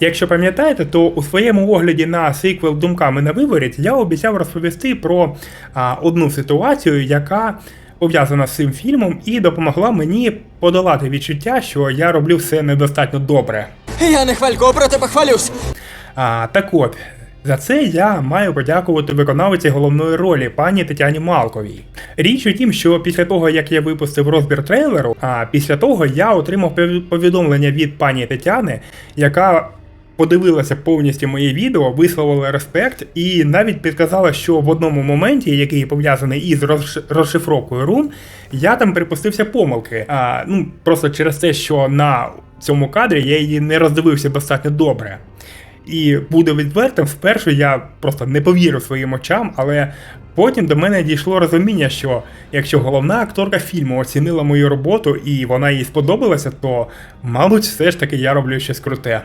Якщо пам'ятаєте, то у своєму огляді на сиквел Думками на виворіт я обіцяв розповісти про а, одну ситуацію, яка пов'язана з цим фільмом і допомогла мені подолати відчуття, що я роблю все недостатньо добре. Я не хвалько, проте похвалюсь. А, так от, за це я маю подякувати виконавиці головної ролі пані Тетяні Малковій. Річ у тім, що після того, як я випустив розбір трейлеру, а після того я отримав повідомлення від пані Тетяни, яка подивилася повністю моє відео, висловила респект і навіть підказала, що в одному моменті, який пов'язаний із розш- розшифровкою рун, я там припустився помилки. А, ну, просто через те, що на цьому кадрі я її не роздивився достатньо добре. І буду відвертим, спершу я просто не повірив своїм очам, але потім до мене дійшло розуміння, що якщо головна акторка фільму оцінила мою роботу і вона їй сподобалася, то, мабуть, все ж таки я роблю щось круте.